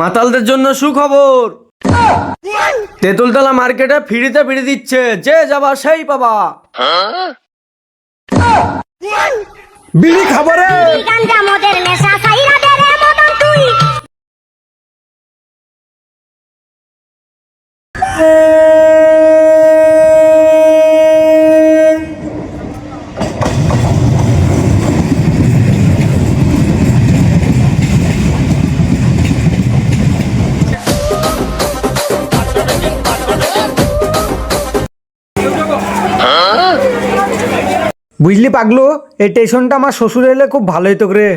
মাতালদের জন্য সুখবর। তেঁতুলতলা মার্কেটে ফিরিতে ফিরে দিচ্ছে যে যাবা সেই পাবা। বিড়ি খাবারে বুঝলি পাগলো এই স্টেশনটা আমার শ্বশুর এলে খুব ভালো হতো রে।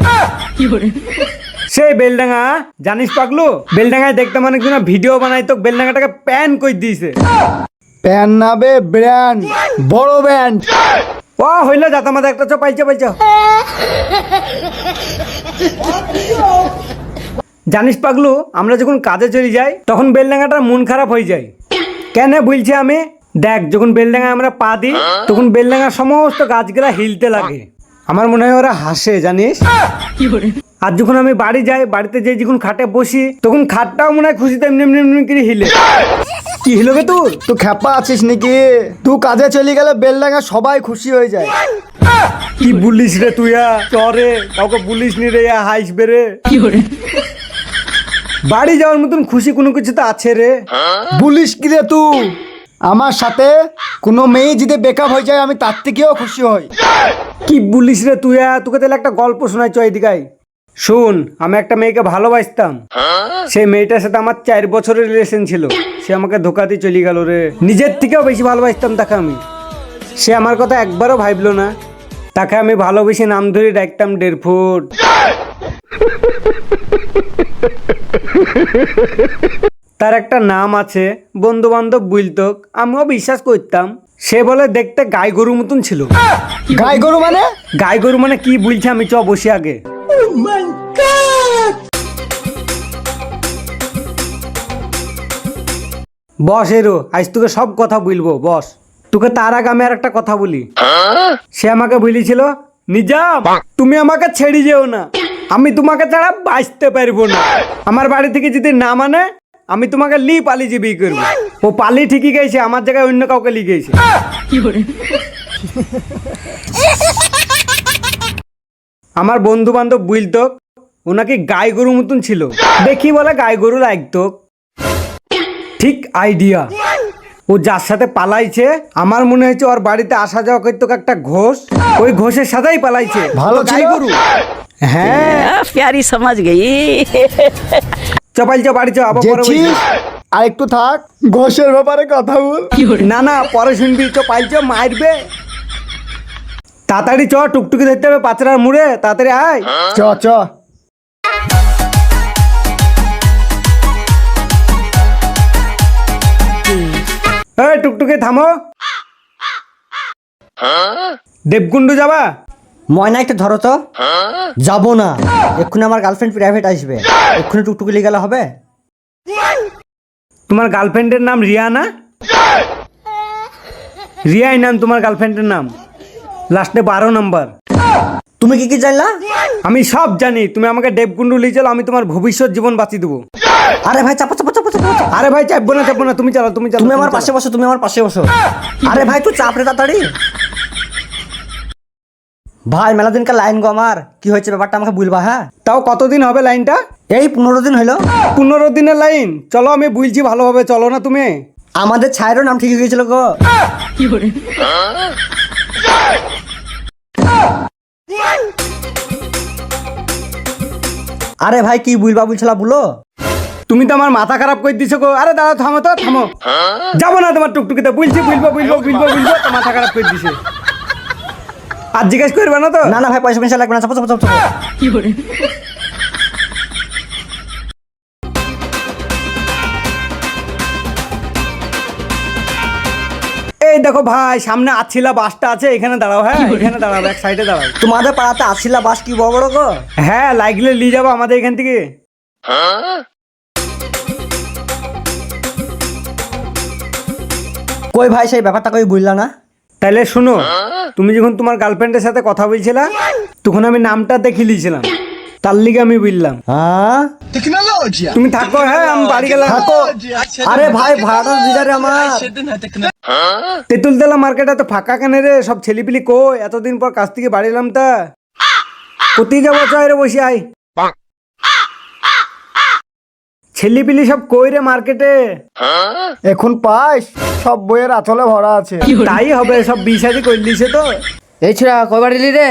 সেই বেলডাঙ্গা জানিস পাগলো বেলডাঙ্গায় দেখতাম অনেকদিন ভিডিও বানাইতো বেলডাঙ্গাটাকে প্যান কই দিয়েছে। প্যান নাবে ব্র্যান্ড বড় ব্র্যান্ড। ও হইল যাতা মাথা একটা চো পাইছে পাইছে। জানিস পাগলু আমরা যখন কাজে চলে যাই তখন বেলডাঙ্গাটার মন খারাপ হয়ে যায়। কেন বলছি আমি? দেখ যখন বেলডাঙ্গা আমরা পা দিই তখন বেলডাঙ্গার সমস্ত গাছগুলা হিলতে লাগে। আমার মনে হয় ওরা হাসে জানিস? আর যখন আমি বাড়ি যাই বাড়িতে যাই যখন খাটে বসি তখন খাটটাও মনে হয় খুশিতে এমনি এমনি এমনি করে হিলে। কি হিলো গে তোর? তুই খেপা আছিস নাকি? তুই কাজে চলে গেলে বেলডাঙ্গা সবাই খুশি হয়ে যায়। কি বলিস রে তুই চরে কাউকে বলিস নি রে হাইস বেরে বাড়ি যাওয়ার মতন খুশি কোনো কিছু তো আছে রে। বলিস কি রে তুই? আমার সাথে কোনো মেয়ে যদি বেকআপ হয়ে যায়, আমি তার থেকেও খুশি হই। কি বলিস রে তুই? তোকে তাহলে একটা গল্প শোনাই চ এদিকাই শোন, আমি একটা মেয়েকে ভালোবাসতাম। সেই মেয়েটার সাথে আমার চার বছরের রিলেশন ছিল। সে আমাকে ধোকা দিয়ে চলে গেল রে। নিজের থেকেও বেশি ভালোবাসতাম তাকে আমি। সে আমার কথা একবারও ভাবলো না। তাকে আমি ভালোবেসে নাম ধরে ডাকতাম দেড় ফুট তার একটা নাম আছে বন্ধু বান্ধব বুঝতো আমিও বিশ্বাস করতাম সে বলে দেখতে গাই গরুর মতন ছিল। গাই গরু মানে? গাই গরু মানে কি বলছে আমি চ বসে আগে। বস এরো আজ তোকে সব কথা বলব বস। তোকে তার আগে আমি আর একটা কথা বলি। সে আমাকে বলেছিল নিজাম তুমি আমাকে ছেড়ে যেও না। আমি তোমাকে ছাড়া বাঁচতে পারব না। আমার বাড়ি থেকে যদি না মানে আমি তোমাকে লি পালি যে বিয়ে করব। ও পালি ঠিকই গেছে আমার জায়গায় অন্য কাউকে লি গেছে। আমার বন্ধু বান্ধব বুঝতো ওনাকে গাই গরু মতন ছিল। দেখি বলে গাই গরু লাগতো ঠিক আইডিয়া ও যার সাথে পালাইছে আমার মনে হয়েছে ওর বাড়িতে আসা যাওয়া করতো একটা ঘোষ। ওই ঘোষের সাথেই পালাইছে। ভালো গাই গরু। হ্যাঁ। প্যারি সমাজ গেই। गई চপাইল চ বাড়ি চ আবার পরে বলছি। আর একটু থাক ঘোষের ব্যাপারে কথা বল। না না পরে শুনবি। চ পাইল চ মারবে। তাড়াতাড়ি চ টুকটুকি ধরতে হবে পাচড়ার মুড়ে। তাড়াতাড়ি আয়। চ চ। এই টুকটুকি থামো। দেবকুণ্ডু যাবা? ময়না একটু ধরো তো। যাব না। এক্ষুনি আমার গার্লফ্রেন্ড প্রাইভেট আসবে। এক্ষুনি টুকটুকি গেলে হবে? তোমার গার্লফ্রেন্ডের নাম রিয়া না? রিয়াই নাম তোমার গার্লফ্রেন্ডের নাম। লাস্টে বারো নাম্বার। তুমি কি কি জানলা? আমি সব জানি। তুমি আমাকে দেবকুণ্ডু লিয়ে চলো আমি তোমার ভবিষ্যৎ জীবন বাঁচিয়ে দেবো। আরে ভাই চাপো চাপো চাপো চাপো চাপো। আরে ভাই চাপবো না চাপবো না। তুমি চালো তুমি চালো তুমি আমার পাশে বসো তুমি আমার পাশে বসো। আরে ভাই তুই চাপ রে তাড়াতাড়ি। ভাই মেলা দিনকার লাইন গো আমার। কি হয়েছে ব্যাপারটা আমাকে বলবা হ্যাঁ? তাও কতদিন হবে লাইনটা এই পনেরো দিন হইল। পনেরো দিনের লাইন চলো আমি বুঝছি ভালোভাবে চলো না তুমি? আমাদের ছায়েরও নাম ঠিক হয়েছিল গো। আরে ভাই কি বুলবা বুলছিলা বুলো? তুমি তো আমার মাথা খারাপ করে দিছো গো। আরে দাদা থামো তো থামো। যাব না তোমার টুকটুকিতে। বুঝছি বুঝব বুঝব বুঝব বুঝব মাথা খারাপ করে দিছে। আর জিজ্ঞেস করবে না তো? না না ভাই পয়সা পয়সা লাগবে না চাপো চাপো চাপো। এই দেখো ভাই সামনে আছিলা বাসটা আছে এখানে দাঁড়াও হ্যাঁ? এখানে দাঁড়াও এক সাইডে দাঁড়াও। তোমাদের পাড়াতে আসিলা বাস কি বড় বড় গো? হ্যাঁ লাগলে নিয়ে যাব আমাদের এখান থেকে। কই ভাই সেই ব্যাপারটা কই বুঝলা না? তাহলে শুনো তুমি যখন তোমার গার্লফ্রেন্ডের সাথে কথা বলছিলা তখন আমি নামটা দেখে লিয়েছিলাম তার লিগে আমি বললাম। হ্যাঁ? তুমি থাকো হ্যাঁ আমি বাড়ি গেলাম। থাকো। আরে ভাই ভাড়াটা দিদা রে আমার। তেঁতুলতলা মার্কেটে তো ফাঁকা কেনে রে? সব ছেলিপিলি কই? এতদিন পর কাছ থেকে বাড়ি এলাম তা। কোথায় যাব? চাই রে বসে আয়। ছেলিপিলি সব কই রে মার্কেটে এখন পাস সব বইয়ের আচলে ভরা আছে। তাই হবে সব বিষাদি করলিছে তো। এই ছোড়া কবার এলি রে?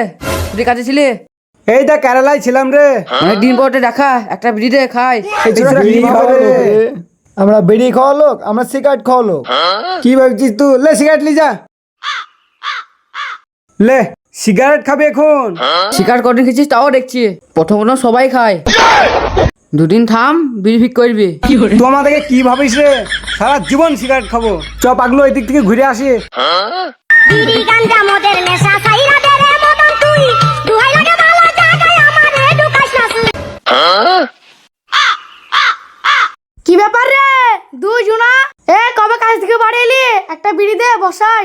তুই কাজে ছিলি? এইটা কেরালায় ছিলাম রে। অনেক দিন পরে দেখা একটা বিড়ি দে খাই। এই রে। আমরা বিড়ি খাওয়া লোক আমরা সিগারেট খাওয়া লোক। কি ভাবছিস তুই? লে সিগারেট লি যা। লে সিগারেট খাবি এখন। সিগারেট করে খেয়েছিস তাও দেখছি। প্রথম প্রথম সবাই খায়। দুদিন থাম বিড়ি ফিক করবি। তুই আমাদেরকে কি ভাবিস রে? সারা জীবন সিগারেট খাব। চ পাগলো এদিক থেকে ঘুরে আসি। বিড়ি গাঞ্জা মদের নেশা সাইরা দে রে মদন তুই। দুহাই লাগে ভালো জায়গায় আমারে ঢুকাইস না কি ব্যাপার রে? দুই জুনা? এ কবে কাজ থেকে বাড়ি এলি? একটা বিড়ি দে বসাই।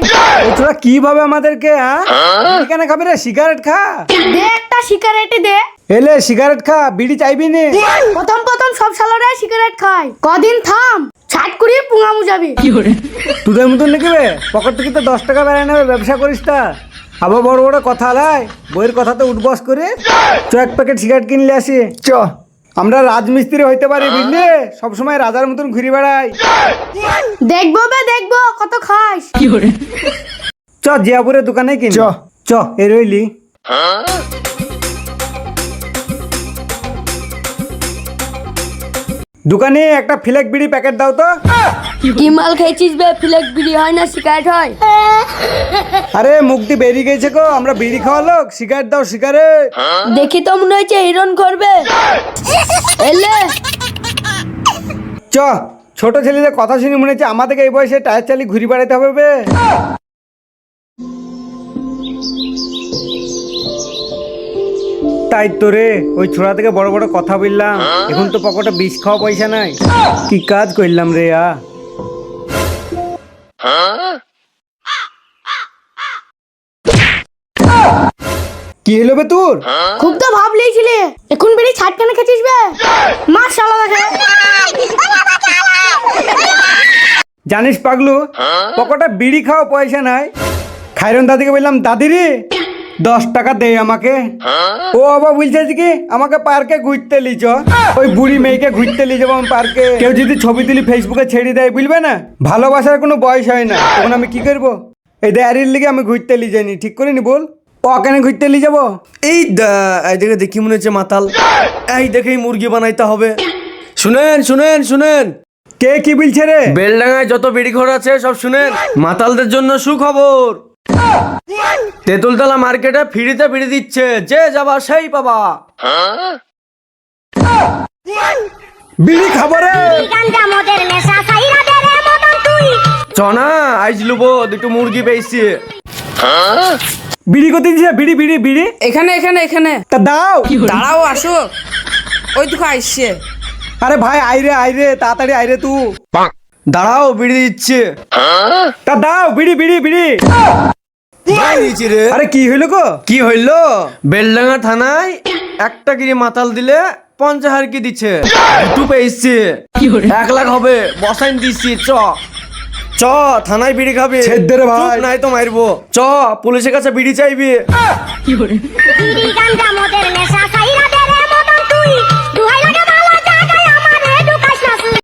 তোরা কি ভাবে আমাদেরকে হ্যাঁ? এখানে খাবি রে? সিগারেট খা। দে একটা সিগারেট দে। এলে সিগারেট খা বিড়ি চাইবি নে। প্রথম প্রথম সব সালোরে সিগারেট খায়। কদিন থাম ছাট করিয়ে পুঙা মুজাবি তোদের মতন লিখবে পকেট থেকে তো দশ টাকা বেড়ায় নেবে ব্যবসা করিস তা। আবার বড় বড় কথা লাই বইয়ের কথা তো উঠবস করে। চ এক প্যাকেট সিগারেট কিনলে আসি। চ। আমরা রাজমিস্ত্রি হইতে পারি বুঝলি? সবসময় রাজার মতন ঘুরে বেড়াই। দেখব বে দেখব কত খাস। চ জিয়াপুরের দোকানে কিন। চ। চ এ রইলি। দোকানে একটা ফ্লেক বিড়ি প্যাকেট দাও তো। কি মাল খেয়েছিস বে? ফ্লেক বিড়ি হয় না সিগারেট হয়? আরে মুক্তি বেরিয়ে গেছে গো আমরা বিড়ি খাওয়া লোক সিগারেট দাও সিগারেট দেখি তো মনে হচ্ছে হিরন করবে। এলে। চ ছোট ছেলেদের কথা শুনে মনে হচ্ছে আমাদেরকে এই বয়সে টায়ার চালিয়ে ঘুরি বেড়াতে হবে বে। তাই তো রে ওই ছোড়া থেকে বড় বড় কথা বললাম। এখন তো পকেটে বিষ খাওয়া পয়সা নাই। কি কাজ করলাম রে আ? কি হলো বে তোর? খুব তো ভাব লিয়েছিলি এখন বিড়ি ছাট কেন খেয়েছিস বে? মার শালা দেখে জানিস পাগলু পকেটে বিড়ি খাওয়া পয়সা নাই। খাইরন দাদিকে বললাম দাদি রে দশ টাকা দে আমাকে। ও আবার বলছে কি? আমাকে পার্কে ঘুরতে লিচ ওই বুড়ি মেয়েকে ঘুরতে লিয়ে যাব আমি পার্কে। কেউ যদি ছবি তুলি ফেসবুকে ছেড়ে দেয় বুঝবে না? ভালোবাসার কোনো বয়স হয় না। তখন আমি কি করব? এই দেয়ারির লিগে আমি ঘুরতে লিয়ে যাইনি। ঠিক করিনি বল। ও কেন ঘুরতে লিয়ে যাব? এই দা- এই দেখে দেখি মনে হচ্ছে মাতাল। এই দেখেই মুরগি বানাইতে হবে। শুনেন শুনেন শুনেন। কে কি বলছে রে? বেলডাঙায় যত বিড়ি ঘর আছে সব শুনেন। মাতালদের জন্য সুখবর। তেঁতুলতলা মার্কেটে ফ্রিতে বিড়ি দিচ্ছে যে যাবা সেই পাবা। বিড়ি খাব রে। বিড়ি গাঞ্জা মদের নেশা সাইরা দে রে মদন তুই চনা আইজ লুবো দুটো মুরগি পেয়েছি। বিড়ি করতে দিছে? বিড়ি বিড়ি বিড়ি। এখানে এখানে এখানে। তা দাও। দাঁড়াও আসো। ওই তো আসছে আরে ভাই আইরে আইরে তাড়াতাড়ি আইরে তু দাঁড়াও বিড়ি দিচ্ছে। তা দাও বিড়ি বিড়ি বিড়ি। আরে কি হইল গো? কি হইল? বেলডাঙ্গা থানায় একটা গিরি মাতাল দিলে পঞ্চাশ কি দিচ্ছে? দুটো পেয়েছি এক লাখ হবে বসাইন দিচ্ছি চ। চ থানায় বিড়ি খাবে। ছেদ দে রে ভাই। নাই তো মারবো। চ পুলিশের কাছে বিড়ি চাইবি। বিড়ি গাঞ্জা মদের নেশা সাইরা দে রে মদন তুই দুহাই লাগে